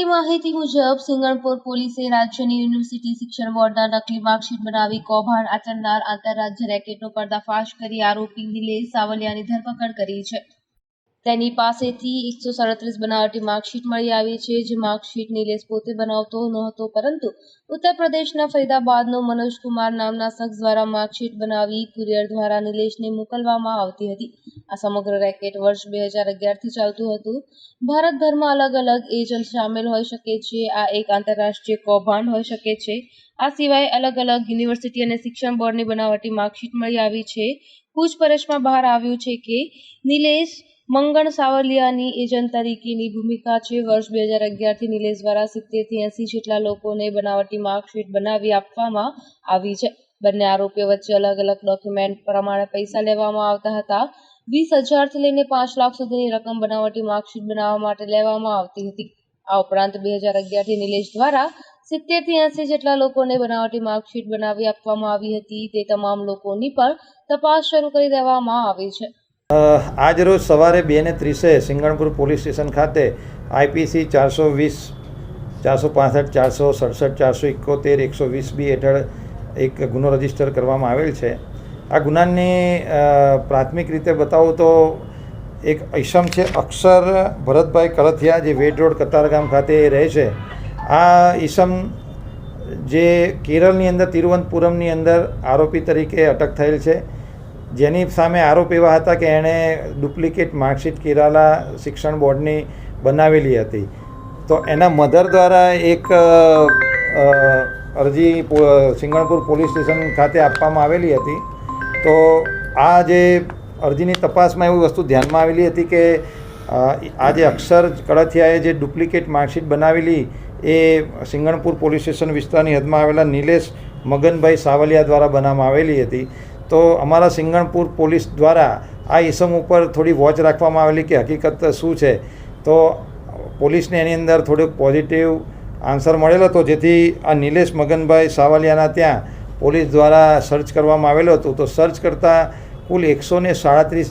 મળતી માહિતી મુજબ સિંગણપુર પોલીસે રાજ્યની યુનિવર્સિટી શિક્ષણ બોર્ડના નકલી માર્કશીટ બનાવી કૌભાંડ આચરનાર આંતરરાજ્ય રેકેટનો પર્દાફાશ કરી આરોપી નિલેશ સાવલિયાની ધરપકડ કરી છે. તેની પાસેથી એકસો સાડત્રીસ બનાવટી માર્કશીટ મળી આવી છે. જે માર્કશીટ નિલેશ પોતે બનાવતો નહોતો, પરંતુ ઉત્તર પ્રદેશના ફરીદાબાદનો મનોજ કુમાર નામના શખ્સ દ્વારા માર્કશીટ બનાવી કુરિયર દ્વારા નિલેશને મોકલવામાં આવતી હતી. આ સમગ્ર રેકેટ વર્ષ બે હજાર અગિયારથી ચાલતું હતું. ભારતભરમાં અલગ અલગ એજન્ટ સામેલ હોઈ શકે છે. આ એક આંતરરાષ્ટ્રીય કૌભાંડ હોઈ શકે છે. આ સિવાય અલગ અલગ યુનિવર્સિટી અને શિક્ષણ બોર્ડની બનાવટી માર્કશીટ મળી આવી છે. પૂછપરછમાં બહાર આવ્યું છે કે નિલેશ મંગળ સાવલિયાની એજન્ટ તરીકેની ભૂમિકા છે. વર્ષ બે હજાર અગિયારથી નિલેશ દ્વારા સિત્તેરથી એંસી જેટલા લોકોને બનાવટી માર્કશીટ બનાવી આપવામાં આવી છે. બંને આરોપીઓ વચ્ચે અલગ અલગ ડોક્યુમેન્ટ પ્રમાણે પૈસા લેવામાં આવતા હતા. વીસ હજારથી લઈને પાંચ લાખ સુધીની રકમ બનાવટી માર્કશીટ બનાવવા માટે લેવામાં આવતી હતી. આ ઉપરાંત બે હજાર અગિયારથી નિલેશ દ્વારા સિત્તેરથી એંસી જેટલા લોકોને બનાવટી માર્કશીટ બનાવી આપવામાં આવી હતી. તે તમામ લોકોની પણ તપાસ શરૂ કરી દેવામાં આવી છે. આજ રોજ સવારે બે ને ત્રીસે સિંગણપુર પોલીસ સ્ટેશન ખાતે આઈપીસી ચારસો વીસ, ચારસો પાસઠ, ચારસો સડસઠ, ચારસો એકોતેર, એકસો વીસ બી હેઠળ એક ગુનો રજિસ્ટર કરવામાં આવેલ છે. આ ગુનાની પ્રાથમિક રીતે બતાવું તો એક ઈસમ છે અક્ષર ભરતભાઈ કળથિયા જે વેડ રોડ કતારગામ ખાતે રહે છે. આ ઈસમ જે કેરળની અંદર, તિરુવનંતપુરમની અંદર આરોપી તરીકે અટક થયેલ છે. જેની સામે આરોપ એવા હતા કે એણે ડુપ્લિકેટ માર્કશીટ કેરાલા શિક્ષણ બોર્ડની બનાવેલી હતી. તો એના મધર દ્વારા એક અરજી સિંગણપુર પોલીસ સ્ટેશન ખાતે આપવામાં આવેલી હતી. તો આ જે અરજીની તપાસમાં એવી વસ્તુ ધ્યાનમાં આવેલી હતી કે આ જે અક્ષર કળથિયાએ જે ડુપ્લિકેટ માર્કશીટ બનાવેલી, એ સિંગણપુર પોલીસ સ્ટેશન વિસ્તારની હદમાં આવેલા નિલેશ મગનભાઈ સાવલિયા દ્વારા બનાવવામાં આવેલી હતી. તો અમારા સિંગણપુર પોલીસ દ્વારા આ ઇસમ ઉપર થોડી વોચ રાખવામાં આવેલી કે હકીકત શું છે? તો પોલીસને એની અંદર થોડોક પોઝિટિવ આન્સર મળેલો હતો, જેથી આ નિલેશ મગનભાઈ સાવલિયાના ત્યાં પોલીસ દ્વારા સર્ચ કરવામાં આવેલો હતો, તો સર્ચ કરતાં કુલ એકસો ને સાડત્રીસ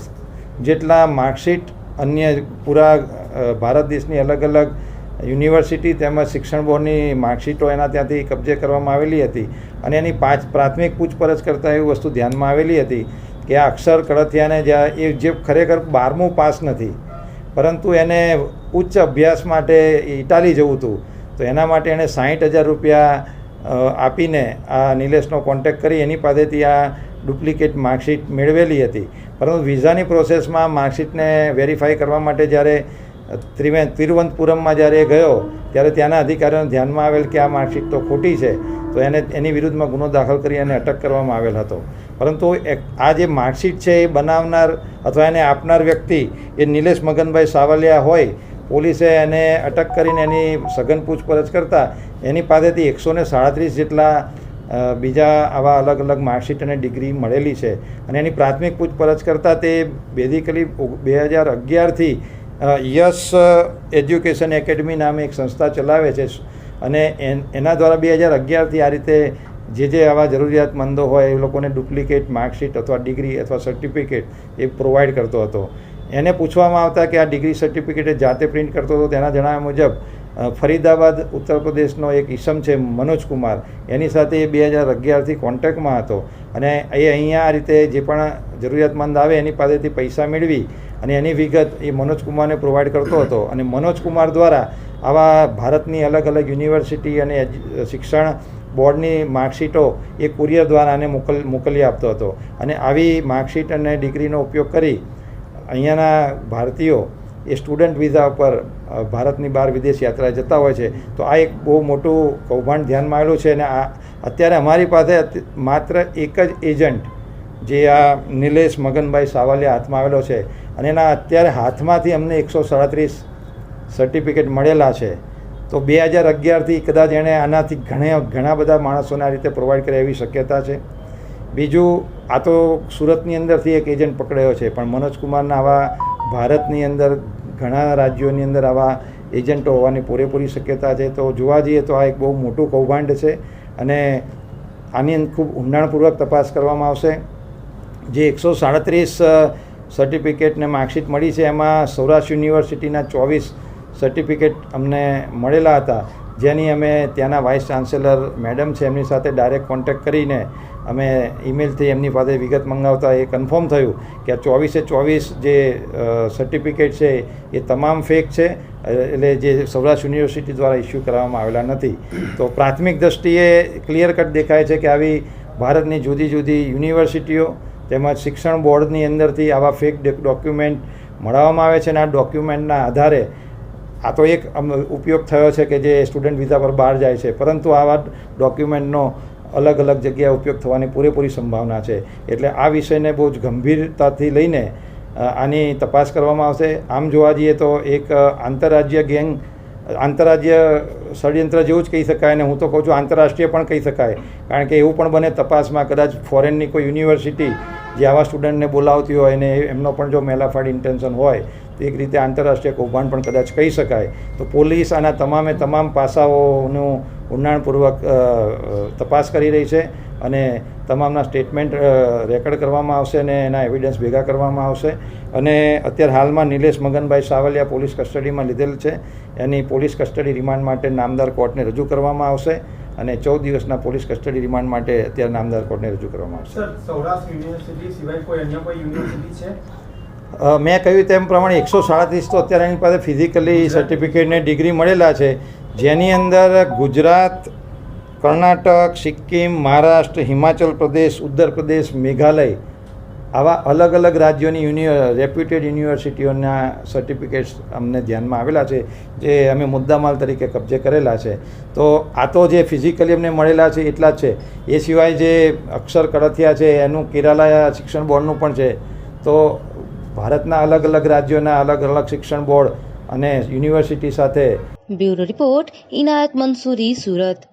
જેટલા માર્કશીટ અન્ય પૂરા ભારત દેશની અલગ અલગ યુનિવર્સિટી તેમજ શિક્ષણ બોર્ડની માર્કશીટો એના ત્યાંથી કબજે કરવામાં આવેલી હતી. અને એની પાંચ પ્રાથમિક પૂછપરછ કરતાં એવી વસ્તુ ધ્યાનમાં આવેલી હતી કે આ અક્ષર કડથિયાને જ્યાં એ જે ખરેખર બારમું પાસ નથી, પરંતુ એને ઉચ્ચ અભ્યાસ માટે ઇટાલી જવું હતું. તો એના માટે એણે સાહીઠ હજાર રૂપિયા આપીને આ નિલેશનો કોન્ટેક્ટ કરી એની પાસેથી આ ડુપ્લિકેટ માર્કશીટ મેળવેલી હતી. પરંતુ વિઝાની પ્રોસેસમાં માર્કશીટને વેરીફાઈ કરવા માટે જ્યારે ત્રિવે, તિરુવનંતપુરમમાં જ્યારે એ ગયો, ત્યારે ત્યાંના અધિકારીઓને ધ્યાનમાં આવેલ કે આ માર્કશીટ તો ખોટી છે, તો એને, એની વિરુદ્ધમાં ગુનો દાખલ કરી અને અટક કરવામાં આવેલ હતો. પરંતુ આ જે માર્કશીટ છે એ બનાવનાર અથવા એને આપનાર વ્યક્તિ એ નિલેશ મગનભાઈ સાવલિયા હોય પોલીસે એને અટક કરીને એની સઘન પૂછપરછ કરતાં એની પાસેથી એકસો ને સાડત્રીસ જેટલા બીજા આવા અલગ અલગ માર્કશીટ અને ડિગ્રી મળેલી છે. અને એની પ્રાથમિક પૂછપરછ કરતાં તે બેઝિકલી બે હજાર અગિયારથી યસ એજ્યુકેશન એકેડમી નામે એક સંસ્થા ચલાવે છે. અને એના દ્વારા બે હજાર અગિયારથી આ રીતે જે જે આવા જરૂરિયાતમંદો હોય એ લોકોને ડુપ્લિકેટ માર્કશીટ અથવા ડિગ્રી અથવા સર્ટિફિકેટ એ પ્રોવાઈડ કરતો હતો. એને પૂછવામાં આવતા કે આ ડિગ્રી સર્ટિફિકેટ જાતે પ્રિન્ટ કરતો હતો, તેના જણાવ્યા મુજબ ફરીદાબાદ, ઉત્તર પ્રદેશનો એક ઈસમ છે, મનોજ કુમાર. એની સાથે એ બે હજાર અગિયારથી કોન્ટેક્ટમાં હતો અને એ અહીંયા આ રીતે જે પણ જરૂરિયાતમંદ આવે એની પાસેથી પૈસા મેળવી અને એની વિગત એ મનોજ કુમારને પ્રોવાઈડ કરતો હતો. અને મનોજ કુમાર દ્વારા આવા ભારતની અલગ અલગ યુનિવર્સિટી અને શિક્ષણ બોર્ડની માર્કશીટો એ કુરિયર દ્વારા આને મોકલ, મોકલી આપતો હતો. અને આવી માર્કશીટ અને ડિગ્રીનો ઉપયોગ કરી અહીંયાના ભારતીયો એ સ્ટુડન્ટ વિઝા ઉપર ભારતની બહાર વિદેશ યાત્રા જતા હોય છે, તો આ એક બહુ મોટું કૌભાંડ ધ્યાનમાં આવેલું છે અને આ, અત્યારે અમારી પાસે માત્ર એક જ એજન્ટ જે આ નિલેશ મગનભાઈ સાવલિયા હાથમાં આવેલો છે અને એના અત્યારે હાથમાંથી અમને એકસો સાડત્રીસ સર્ટિફિકેટ મળેલા છે. તો બે હજાર અગિયારથી કદાચ એણે આનાથી ઘણા ઘણા બધા માણસોને આ રીતે પ્રોવાઈડ કરે એવી શક્યતા છે. બીજું, આ તો સુરતની અંદરથી એક એજન્ટ પકડાયો છે, પણ મનોજ કુમારના આવા ભારતની અંદર, ઘણા રાજ્યોની અંદર આવા એજન્ટો હોવાની પૂરેપૂરી શક્યતા છે. તો જોવા જઈએ તો આ એક બહુ મોટું કૌભાંડ છે અને આની અંદર ખૂબ ઊંડાણપૂર્વક તપાસ કરવામાં આવશે. જે એકસો સાડત્રીસ સર્ટિફિકેટને માર્કશીટ મળી છે, એમાં સૌરાષ્ટ્ર યુનિવર્સિટીના ચોવીસ સર્ટિફિકેટ અમને મળેલા હતા. જેની અમે ત્યાંના વાઇસ ચાન્સેલર મેડમ છે, એમની સાથે ડાયરેક્ટ કોન્ટેક્ટ કરીને અમે ઈમેલથી એમની પાસે વિગત મંગાવતા એ કન્ફર્મ થયું કે આ ચોવીસે ચોવીસ જે સર્ટિફિકેટ છે એ તમામ ફેક છે, એટલે જે સૌરાષ્ટ્ર યુનિવર્સિટી દ્વારા ઇસ્યુ કરવામાં આવેલા નથી. તો પ્રાથમિક દ્રષ્ટિએ ક્લિયર કટ દેખાય છે કે આવી ભારતની જુદી જુદી યુનિવર્સિટીઓ તેમજ શિક્ષણ બોર્ડની અંદરથી આવા ફેક ડોક્યુમેન્ટ મળવામાં આવે છે અને આ ડોક્યુમેન્ટના આધારે આ તો એક ઉપયોગ થયો છે કે જે સ્ટુડન્ટ વિઝા પર બહાર જાય છે. પરંતુ આવા ડોક્યુમેન્ટનો અલગ અલગ જગ્યાએ ઉપયોગ થવાની પૂરેપૂરી સંભાવના છે. એટલે આ વિષયને બહુ જ ગંભીરતાથી લઈને આની તપાસ કરવામાં આવશે. આમ જોવા જઈએ તો એક આંતરરાજ્ય ગેંગ, આંતરરાજ્ય ષડયંત્ર જેવું જ કહી શકાય અને હું તો કહું છું આંતરરાષ્ટ્રીય પણ કહી શકાય. કારણ કે એવું પણ બને તપાસમાં કદાચ ફોરેનની કોઈ યુનિવર્સિટી જે આવા સ્ટુડન્ટને બોલાવતી હોય અને એમનો પણ જો મેલાફાડ ઇન્ટેન્શન હોય એક રીતે આંતરરાષ્ટ્રીય કૌભાંડ પણ કદાચ કહી શકાય. તો પોલીસ આના તમામે તમામ પાસાઓનું ઊંડાણપૂર્વક તપાસ કરી રહી છે અને તમામના સ્ટેટમેન્ટ રેકોર્ડ કરવામાં આવશે અને એના એવિડન્સ ભેગા કરવામાં આવશે. અને અત્યારે હાલમાં નિલેશ મગનભાઈ સાવલિયા પોલીસ કસ્ટડીમાં લીધેલ છે. એની પોલીસ કસ્ટડી રિમાન્ડ માટે નામદાર કોર્ટને રજૂ કરવામાં આવશે અને ચૌદ દિવસના પોલીસ કસ્ટડી રિમાન્ડ માટે અત્યારે નામદાર કોર્ટને રજૂ કરવામાં આવશે. સૌરાષ્ટ્ર યુનિવર્સિટી સિવાય કોઈ અન્ય કોઈ યુનિવર્સિટી છે? મેં કહ્યું તેમ પ્રમાણે એકસો સાડત્રીસ તો અત્યારે એની પાસે ફિઝિકલી સર્ટિફિકેટને ડિગ્રી મળેલા છે. જેની અંદર ગુજરાત કર્ણાટક સિક્કિમ મહારાષ્ટ્ર હિમાચલ પ્રદેશ ઉત્તર પ્રદેશ મેઘાલય આવા અલગ અલગ રાજ્યોની યુનિ રેપ્યુટેડ યુનિવર્સિટીઓના સર્ટિફિકેટ્સ અમને ધ્યાનમાં આવેલા છે જે અમે મુદ્દામાલ તરીકે કબજે કરેલા છે. તો આ તો જે ફિઝિકલી અમને મળેલા છે એટલા જ છે. એ સિવાય જે અક્ષર કડથિયા છે એનું કેરાલા શિક્ષણ બોર્ડનું પણ છે. તો ભારતના અલગ અલગ રાજ્યોના અલગ અલગ શિક્ષણ બોર્ડ અને યુનિવર્સિટી સાથે બ્યુરો રિપોર્ટ, ઇનાયત મંસૂરી, સુરત.